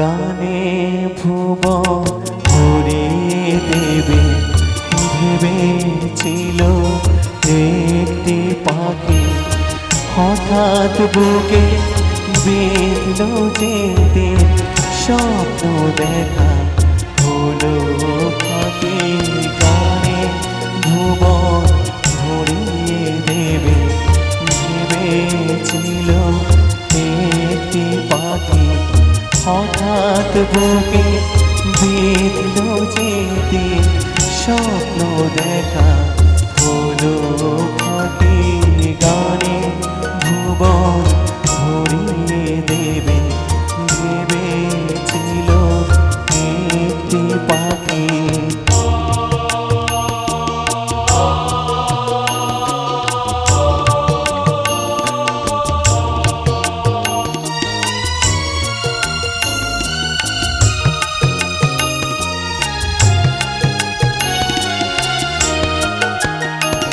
গানে ভুব ভরিয়ে দেবে ভেবেছিল? একটি পাখি হঠাৎ বুকে বেঁধল যেতে, স্বপ্ন দেখা হলো ফাঁকি গানে ভুব, ভরিয়ে দেবে ভেবেছিল? একটি পাখি হঠাৎ বুকে বেঁধল যেতে স্বপ্ন দেখা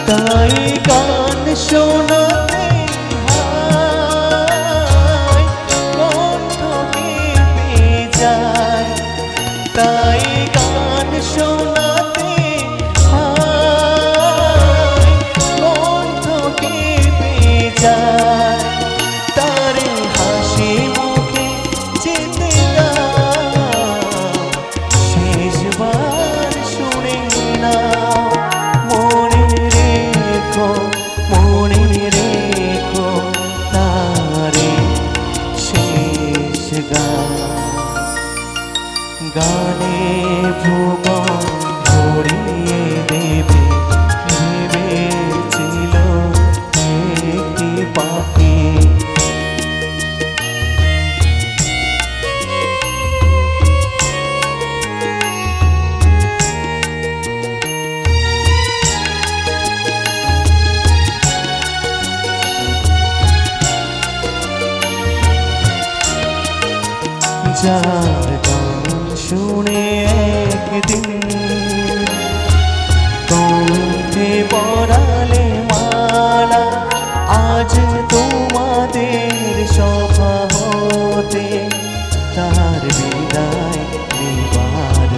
তাই গান যায়। তাই গান শোনাতে গান গানে ভুবন যার গান শুনে একদিন কণ্ঠে পড়ালে মালা আজ তোমাদের সভা হতে তার বিদায় নিবার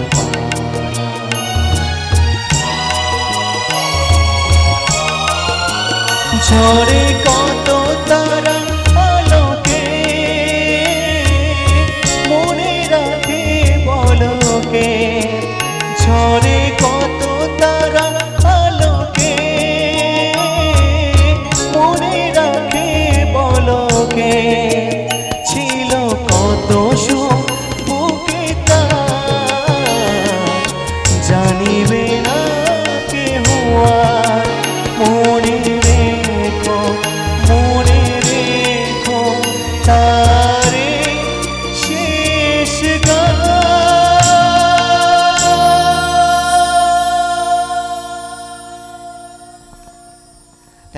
ঝরে